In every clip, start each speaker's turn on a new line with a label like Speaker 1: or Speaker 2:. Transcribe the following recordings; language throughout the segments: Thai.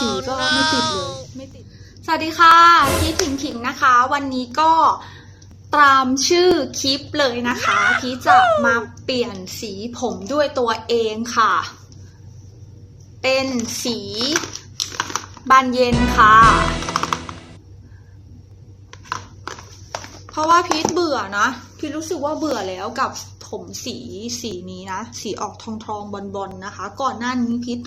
Speaker 1: สีก็ไม่ติดเลยไม่ติด สวัสดีค่ะพี่ถิงถิงนะคะ วันนี้ก็ตามชื่อคลิปเลยนะคะ พี่จะมาเปลี่ยนสีผมด้วยตัวเองค่ะ เป็นสีบานเย็นค่ะ เพราะว่าพีทเบื่อนะ พีทรู้สึกว่าเบื่อแล้วกับผมสีสีนี้นะ สีออกทองทองบอลบอลๆนะคะ ก่อนหน้านี้พีท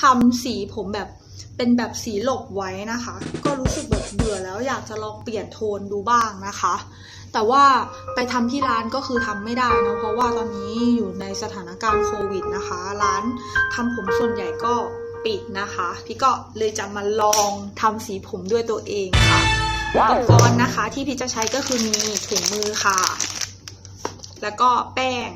Speaker 1: ทำสีผมแบบ เป็นแบบสีหลบไว้นะคะ ก็รู้สึกแบบเบื่อแล้วอยากจะลองเปลี่ยนโทนดูบ้างนะคะ แต่ว่าไปทำที่ร้านก็คือทำไม่ได้นะเพราะว่าตอนนี้อยู่ในสถานการณ์โควิดนะคะ ร้านทำผมส่วนใหญ่ก็ปิดนะคะ พี่ก็เลยจะมาลองทำสีผมด้วยตัวเองค่ะอุปกรณ์นะคะที่พี่จะใช้ก็คือมีถุงมือค่ะ แล้วก็แป้ง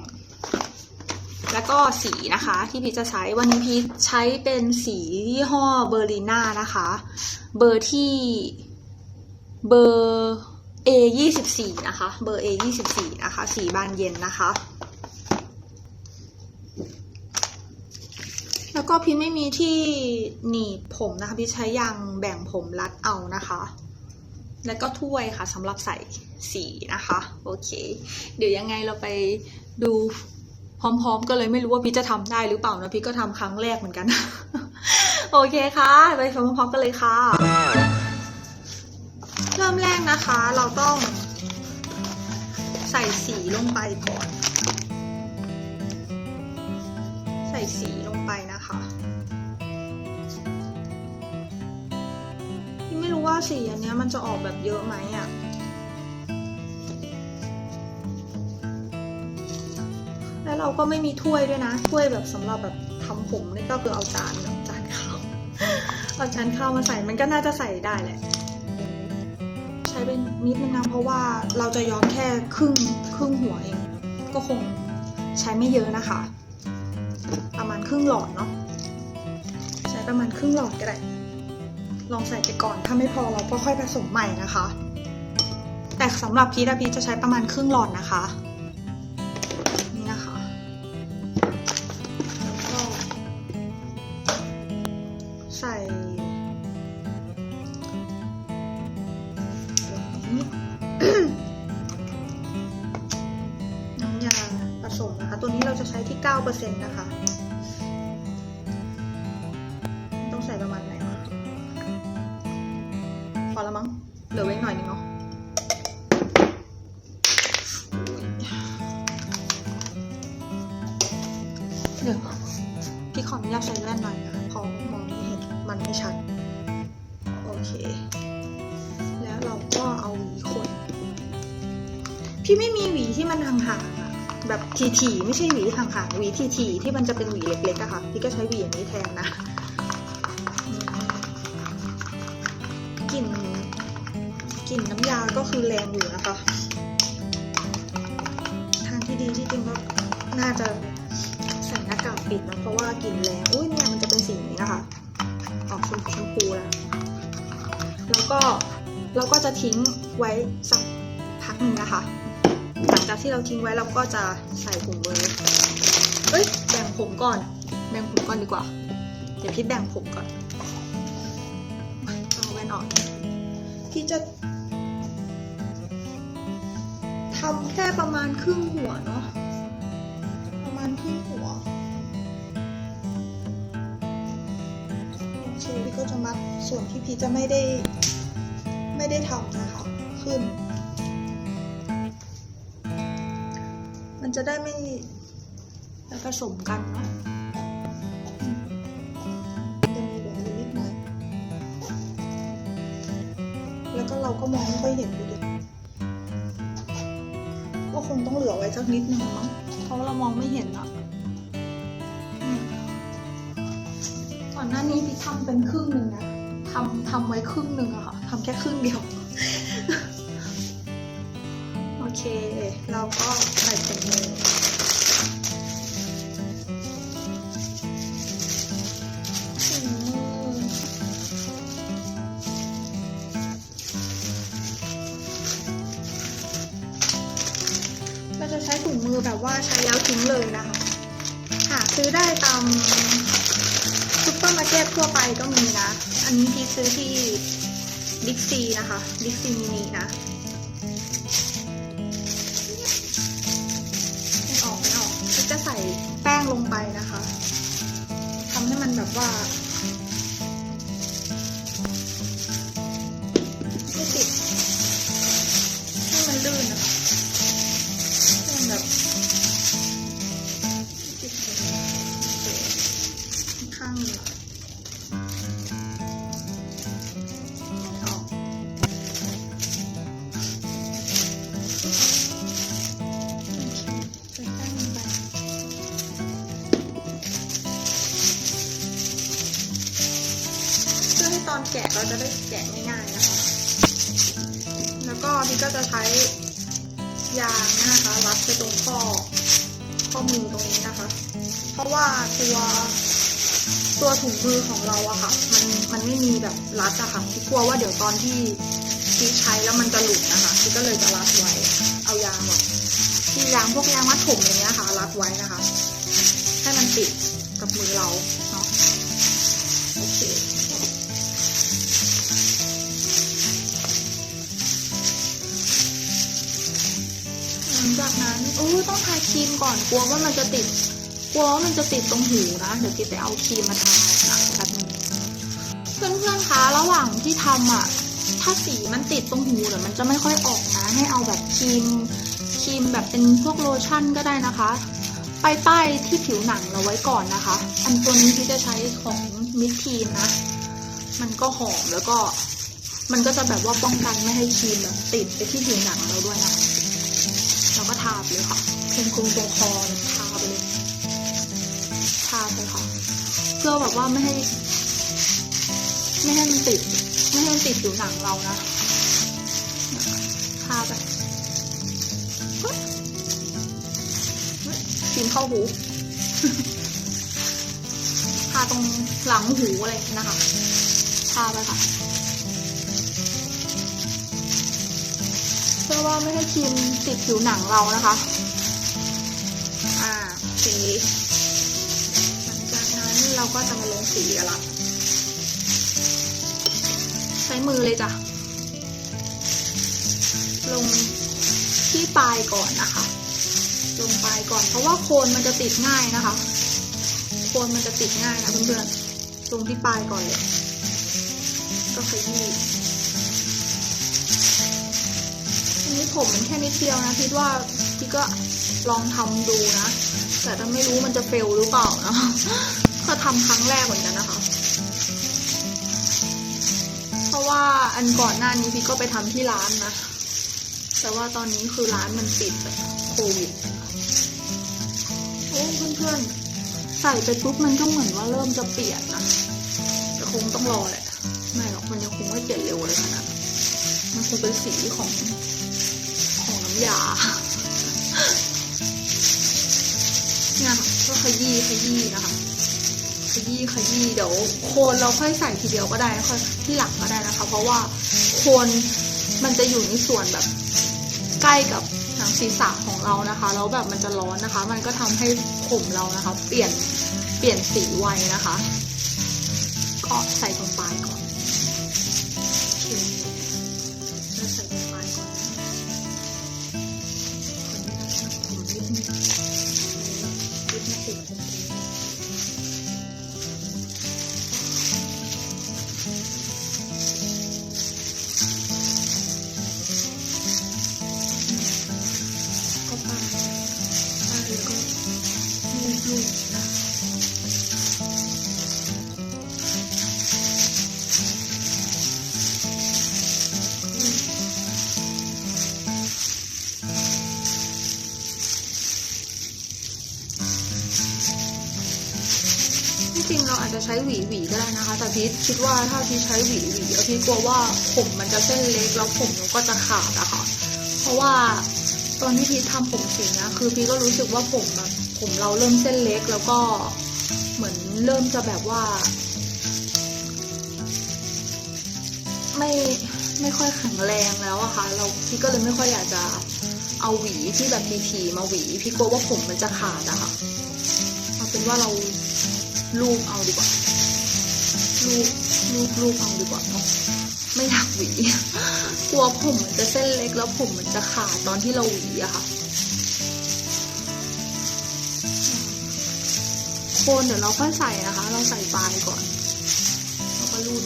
Speaker 1: แล้วก็สีนะคะที่พีจะใช้วันนี้พีใช้เป็นสียี่ห้อเบอร์ลิน่านะคะ เบอร์ที่เบอร์ A ยี่สิบสี่นะคะ เบอร์ A ยี่สิบสี่นะคะ สีบานเย็นนะคะ แล้วก็พี่ไม่มีที่หนีบผมนะคะ พี่ใช้ยางแบ่งผมรัดเอานะคะ แล้วก็ถ้วยค่ะสำหรับใส่สีนะคะ โอเค เดี๋ยวยังไงเราไปดู พร้อม ๆ ก็เลยไม่รู้ว่าพี่จะทำได้หรือเปล่านะพี่ก็ทำครั้งแรกเหมือนกัน โอเคค่ะ ไปพร้อมๆกันเลยค่ะ เริ่มแรกนะคะ เราต้องใส่สีลงไปก่อน ใส่สีลงไปนะคะพี่ไม่รู้ว่าสีอันนี้มันจะออกแบบเยอะไหมอะ่ะ เราก็ไม่มีถ้วยด้วยนะ ถ้วยแบบสำหรับแบบทำผมนี่ก็คือเอาจานเอาจานข้าวเอาจานข้าวมาใส่มันก็น่าจะใส่ได้แหละ ใช้เป็นนิดนึงนะเพราะว่าเราจะย้อมแค่ครึ่งครึ่งหัวเอง ก็คงใช้ไม่เยอะนะคะ ประมาณครึ่งหลอดเนาะใช้ประมาณครึ่งหลอดก็ได้ลองใส่ไปก่อนถ้าไม่พอเราก็ค่อยผสมใหม่นะคะ แต่สำหรับพีทอะพีจะใช้ประมาณครึ่งหลอดนะคะ จะใช้ที่ 9%นะคะ ต้องใส่ประมาณไหนวะพอแล้วมั้ง เหลือไว้หน่อยนึงเนาะเดี๋ยวพี่ขออนุญาตใส่แว่นหน่อยนะพราะมองไม่เห็นมันไม่ชัด โอเค แล้วเราก็เอาหวีขนพี่ไม่มีหวีที่มันห่างๆอะ แบบทีๆไม่ใช่หวีห่างๆหวีทีๆที่มันจะเป็นหวีเล็กๆอะค่ะพี่ก็ใช้หวีอย่างนี้แทนนะกลิ่นกลิ่นน้ำยาก็คือแรงอยู่นะคะทางที่ดีที่จริงก็น่าจะใส่หน้ากากปิดนะเพราะว่ากลิ่นแรงอุ้ยเนี่ยมันจะเป็นสีนี้นะคะออกชมชมพูแล้วแล้วก็เราก็จะทิ้งไว้สักพักหนึ่งนะคะ หลังจากที่เราทิ้งไว้เราก็จะใส่ถุงมือเอ้ยแบ่งผมก่อน แบ่งผมก่อนดีกว่าเดี๋ยวพี่แบ่งผมก่อนเอาไว้นอนพี่จะทำแค่ประมาณครึ่งหัวเนาะประมาณครึ่งหัวโอเคพี่ก็จะมัดส่วนที่พี่จะไม่ได้ไม่ได้ทำนะคะขึ้น จะได้ไม่ผสมกันเนาะจะมีแบบนี้นิดหน่อย แล้วก็เราก็มองไม่ค่อยเห็นดูดิก็คงต้องเหลือไว้สักนิดนึงมั้งเพราะว่าเรามองไม่เห็นอะเนี่ยก่อนหน้านี้พี่ทำเป็นครึ่งหนึ่งนะทำทำไว้ครึ่งหนึ่งอะค่ะทำแค่ครึ่งเดียว เราก็ใส่ถุงมือถุงมือเราจะใช้ถุงมือแบบว่าใช้แล้วทิ้งเลยนะคะหาซื้อได้ตามซูเปอร์มาร์เก็ตทั่วไปก็มีนะ อันนี้พี่ซื้อที่บิ๊กซีนะคะบิ๊กซีมินินะ แบบว่า เพื่อให้ตอนแกะเราจะได้แกะง่ายๆนะคะ แล้วก็พี่ก็จะใช้ยางนะคะรัดไปตรงข้อข้อมือตรงนี้นะคะ เพราะว่าตัวตัวถุงมือของเราอะค่ะ มันมันไม่มีแบบรัดอะค่ะพี่กลัวว่าเดี๋ยวตอนที่พี่ใช้แล้วมันจะหลุดนะคะพี่ก็เลยจะรัดไว้ เอายางแบบที่ยางพวกยางมัดผมอย่างเงี้ยค่ะ รัดไว้นะคะ ให้มันติดกับมือเรา จากนั้นโอ้ต้องทาครีมก่อนกลัวว่ามันจะติดกลัวว่ามันจะติดตรงหูนะ เดี๋ยวกิ๊บไปเอาครีมมาทานะแป๊บนึงเพื่อนๆคะระหว่างที่ทำอะถ้าสีมันติดตรงหูเดี๋ยวมันจะไม่ค่อยออกนะ ให้เอาแบบครีมครีมแบบเป็นพวกโลชั่นก็ได้นะคะไปป้ายที่ผิวหนังเราไว้ก่อนนะคะ อันตัวนี้ที่จะใช้ของมิดทีนนะ มันก็หอมแล้วก็ มันก็จะแบบว่าป้องกันไม่ให้ครีมแบบติดไปที่ผิวหนังเราด้วยนะ เราก็ทาไปเลยค่ะเพ่งกลงตรงคอเนี่ยทาไปเลยทาไปค่ะ เพื่อแบบว่าไม่ให้ ไม่ให้มันติด ไม่ให้มันติดผิวหนังเรานะทาไปปึ๊บครีมเข้าหูทาตรงหลังหูอะไรนะคะทาไปค่ะ ว่าไม่ให้ครีมติดผิวหนังเรานะคะ อ่าสีหลังจากนั้นเราก็จะมาลงสีกันละใช้มือเลยจ้ะ ลงที่ปลายก่อนนะคะ ลงปลายก่อน เพราะว่าโคนมันจะติดง่ายนะคะ โคนมันจะติดง่ายนะเพื่อนๆลงที่ปลายก่อนเลย ก็ขยี้ ผมมันแค่นิดเดียวนะคิดว่าพี่ก็ลองทำดูนะ แต่ถ้าไม่รู้มันจะเฟลหรือเปล่านะก็ทำครั้งแรกเหมือนกันนะคะ เพราะว่าอันก่อนหน้านี้พี่ก็ไปทำที่ร้านนะ แต่ว่าตอนนี้คือร้านมันปิดโควิดโอ้เพื่อนๆ ใส่ไปปุ๊บมันก็เหมือนว่าเริ่มจะเปลี่ยนนะแต่คงต้องรอแหละ ไม่หรอกมันยังคงไม่เปลี่ยนเร็วเลยขนาดมันคงเป็นสีของ ยาเนี่ยก็ขยี้ขยี้นะคะขยี้ขยี้เดี๋ยวโคนเราค่อยใส่ทีเดียวก็ได้ค่อยที่หลังก็ได้นะคะ เพราะว่าโคนมันจะอยู่ในส่วนแบบใกล้กับหนังศีรษะของเรานะคะแล้วแบบมันจะร้อนนะคะ มันก็ทำให้ผมเรานะคะ เปลี่ยนเปลี่ยนสีไวนะคะ ก็ใส่ตรง ริงเราอาจจะใช้หวีหวีก็ได้นะคะ แต่พีทคิดว่าถ้าพีทใช้หวีหวีพีทกลัวว่าผมมันจะเส้นเล็กแล้วผมมันก็จะขาดอะค่ะ เพราะว่าตอนที่พีททำผมสีนะคือพีทก็รู้สึกว่าผมแบบผมเราเริ่มเส้นเล็กแล้วก็เหมือนเริ่มจะแบบว่า ไม่ไม่ค่อยแข็งแรงแล้วอะค่ะเราพี่ก็เลยไม่ค่อยอยากจะเอาหวีที่แบบทีๆมาหวี พี่กลัวว่าผมมันจะขาดอะค่ะเอาเป็นว่าเรา ลูบเอาดีกว่า ลูบลูบลูบเอาดีกว่าเนาะไม่อยากหวีกลัวผมมันจะเส้นเล็กแล้วผมมันจะขาดตอนที่เราหวีอะค่ะโคนเดี๋ยวเราค่อยใส่นะคะ เราใส่ปลายก่อน แล้วก็รูด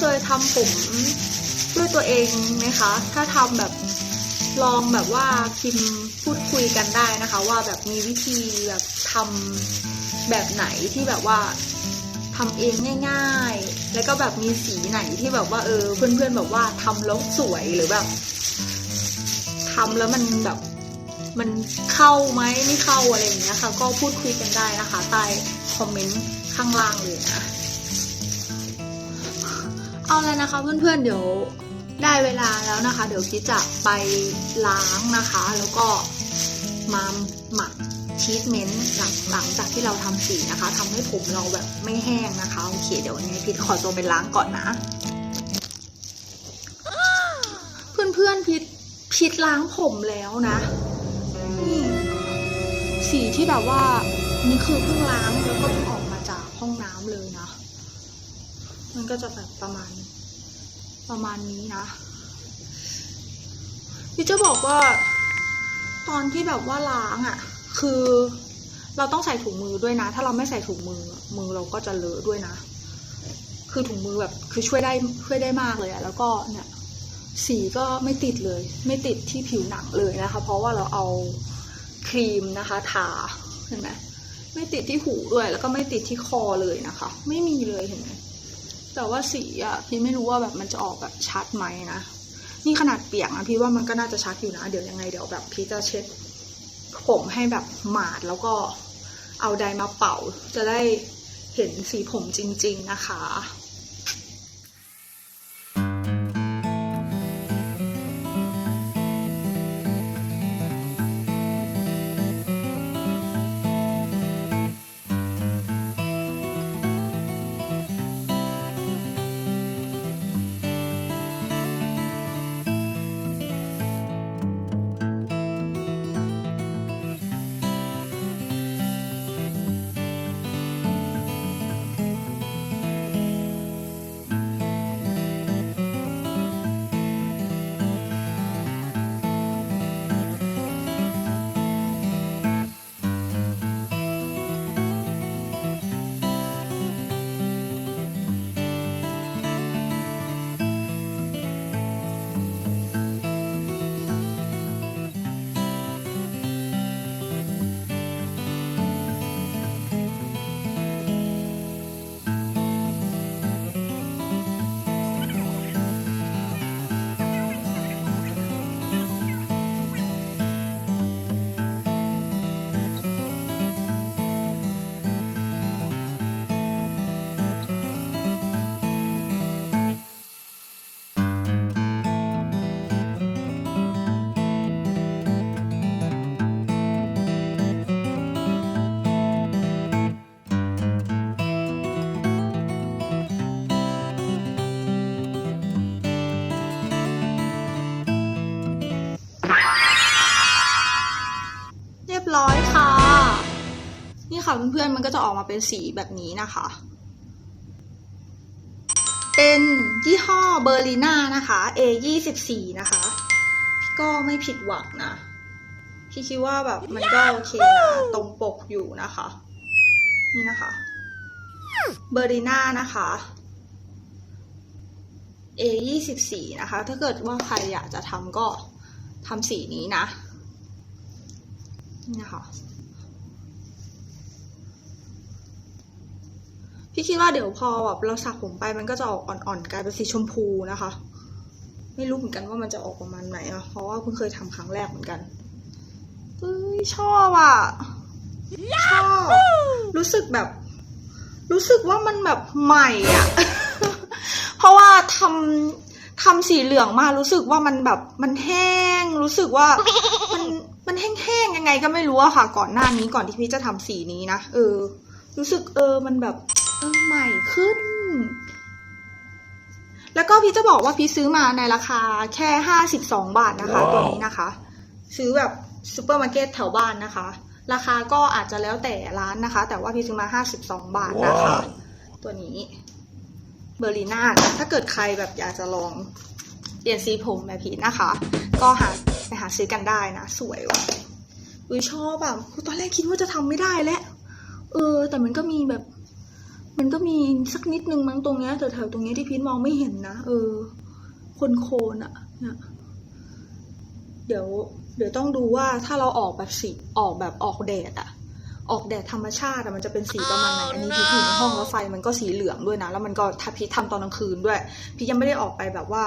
Speaker 1: เคยทำผมด้วยตัวเองไหมคะ ถ้าทำแบบลองแบบว่าพิมพ์พูดคุยกันได้นะคะ ว่าแบบมีวิธีแบบทำแบบไหนที่แบบว่าทำเองง่ายๆ แล้วก็แบบมีสีไหนที่แบบว่าเออ เพื่อนๆแบบว่าทำแล้วสวยหรือแบบทำแล้วมันแบบมันเข้าไหมไม่เข้าอะไรอย่างเงี้ยค่ะ ก็พูดคุยกันได้นะคะใต้คอมเมนต์ข้างล่างเลยนะ เอาเลยนะคะเพื่อนๆเดี๋ยวได้เวลาแล้วนะคะ เดี๋ยวคิดจะไปล้างนะคะ แล้วก็มาหมักชีทเมนต์หลังหลังจากที่เราทำสีนะคะ ทำให้ผมเราแบบไม่แห้งนะคะ โอเค เดี๋ยววันนี้พิดขอตัวไปล้างก่อนนะ เพื่อนๆพิดพิดล้างผมแล้วนะนี่สีที่แบบว่านี่คือเพิ่งล้างแล้วก็เพิ่งออกมาจากห้องน้ำเลยนะ มันก็จะแบบประมาณ ประมาณนี้นะพี่จะบอกว่าตอนที่แบบว่าล้างอะ่ะ คือเราต้องใส่ถุงมือด้วยนะ ถ้าเราไม่ใส่ถุงมือ มือเราก็จะเลอะด้วยนะ คือถุงมือแบบคือช่วยได้ช่วยได้มากเลยอะแล้วก็เนี่ยสีก็ไม่ติดเลย ไม่ติดที่ผิวหนังเลยนะคะ เพราะว่าเราเอาครีมนะคะทาเห็นไหมไม่ติดที่หูด้วย แล้วก็ไม่ติดที่คอเลยนะคะ ไม่มีเลยเห็นไหม แต่ว่าสีอะพี่ไม่รู้ว่าแบบมันจะออกแบบชัดไหมนะนี่ขนาดเปียกนะพี่ว่ามันก็น่าจะชัดอยู่นะ เดี๋ยวยังไงเดี๋ยวแบบพี่จะเช็ดผมให้แบบหมาดแล้วก็เอาไดมาเป่า จะได้เห็นสีผมจริง ๆนะคะ ค่ะเพื่อนๆมันก็จะออกมาเป็นสีแบบนี้นะคะ เป็นยี่ห้อเบอร์ลิน่านะคะ A ยี่สิบสี่นะคะ พี่ก็ไม่ผิดหวังนะ พี่คิดว่าแบบมันก็โอเคนะตรงปกอยู่นะคะ นี่นะคะ เบอร์ลิน่านะคะ A ยี่สิบสี่นะคะ ถ้าเกิดว่าใครอยากจะทำก็ทำสีนี้นะ นี่นะคะ พี่คิดว่าเดี๋ยวพอแบบเราสระผมไปมันก็จะออกอ่อนๆกลายเป็นสีชมพูนะคะ ไม่รู้เหมือนกันว่ามันจะออกประมาณไหนอะเพราะว่าเพิ่งเคยทำครั้งแรกเหมือนกันเฮ้ยชอบอะชอบรู้สึกแบบ รู้สึกว่ามันแบบใหม่อะเพราะว่าทำทำสีเหลืองมารู้สึกว่ามันแบบมันแห้ง รู้สึกว่ามันมันแห้งๆยังไงก็ไม่รู้อะค่ะ ก่อนหน้านี้ก่อนที่พี่จะทำสีนี้นะเออ รู้สึกเออมันแบบ เออใหม่ขึ้น แล้วก็พี่จะบอกว่าพี่ซื้อมาในราคาแค่ห้าสิบสองบาทนะคะ
Speaker 2: ว้าว
Speaker 1: ตัวนี้นะคะ ซื้อแบบซูเปอร์มาร์เก็ตแถวบ้านนะคะ ราคาก็อาจจะแล้วแต่ร้านนะคะ แต่ว่าพี่ซื้อมาห้าสิบสองบาทนะคะตัวนี้เบอร์ลีน่านะถ้าเกิดใครแบบอยากจะลองเปลี่ยนสีผมแบบพีชนะคะ ก็หาไปหาซื้อกันได้นะ สวยว่ะอุ้ยชอบแบบตอนแรกคิดว่าจะทำไม่ได้แล้วเออ แต่มันก็มีแบบ มันก็มีสักนิดนึงมั้งตรงเนี้ยแถวๆตรงเนี้ยที่พีทมองไม่เห็นนะเออ คนโคนอะเนี่ยเดี๋ยว เดี๋ยวต้องดูว่าถ้าเราออกแบบสีออกแบบออกแดดอะออกแดดธรรมชาติอะมันจะเป็นสีประมาณไหนอันนี้พีทอยู่ในห้องแล้วไฟมันก็สีเหลืองด้วยนะแล้วมันก็ถ้าพีททำตอนกลางคืนด้วยพีทยังไม่ได้ออกไปแบบว่า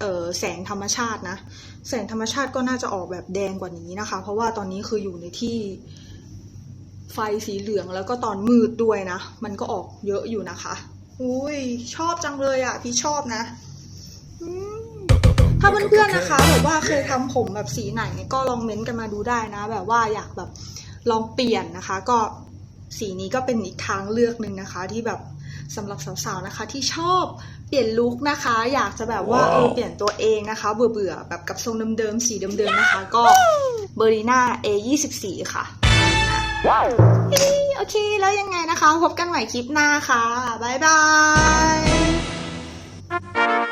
Speaker 1: เออแสงธรรมชาตินะ แสงธรรมชาติก็น่าจะออกแบบแดงกว่านี้นะคะ เพราะว่าตอนนี้คืออยู่ในที่ ไฟสีเหลืองแล้วก็ตอนมืดด้วยนะ มันก็ออกเยอะอยู่นะคะ อุ้ยชอบจังเลยอะ พี่ชอบนะอืมถ้าเพื่อนๆนะคะแบบว่าเคยทำผมแบบสีไหนก็ลองเม้นต์กันมาดูได้นะ แบบว่าอยากแบบลองเปลี่ยนนะคะ ก็สีนี้ก็เป็นอีกทางเลือกหนึ่งนะคะ ที่แบบสำหรับสาวๆนะคะ ที่ชอบเปลี่ยนลุคนะคะ อยากจะแบบว่าเออ
Speaker 2: ว้าว
Speaker 1: เปลี่ยนตัวเองนะคะ เบื่อๆแบบกับทรงเดิมๆสีเดิมๆนะคะ ก็เบอร์ r ีน่า A24 ค่ะ โอเคแล้วยังไงนะคะ พบกันใหม่คลิปหน้าค่ะ บ๊ายบาย